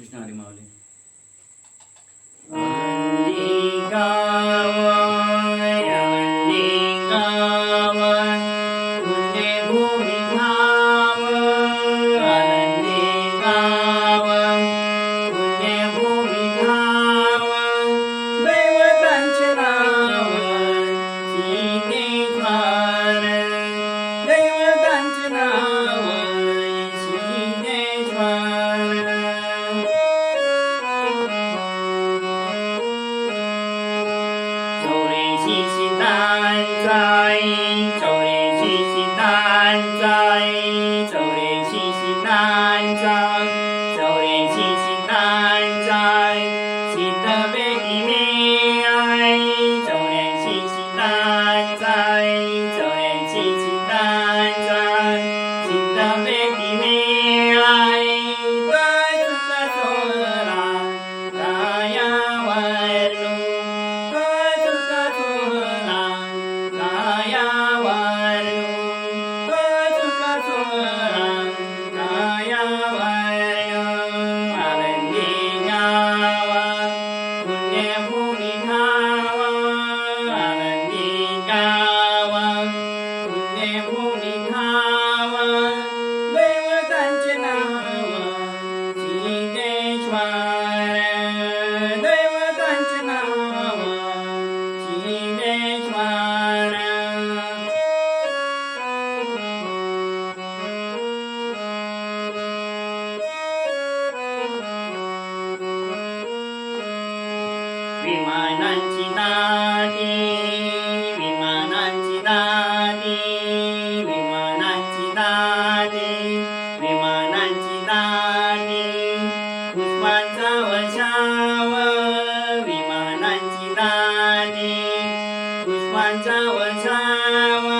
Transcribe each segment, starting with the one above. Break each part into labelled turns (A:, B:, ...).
A: कृष्ण हरिमावली 奇迹难再这里奇迹难再这里奇迹难再 विमानांची दाटी विमानांची दाटी विमानांची दाटी विमानांची दाटी पुष्पांचा वर्षाव. विमानांची दाटी पुष्पांचा वर्षाव.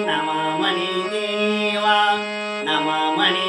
A: மணி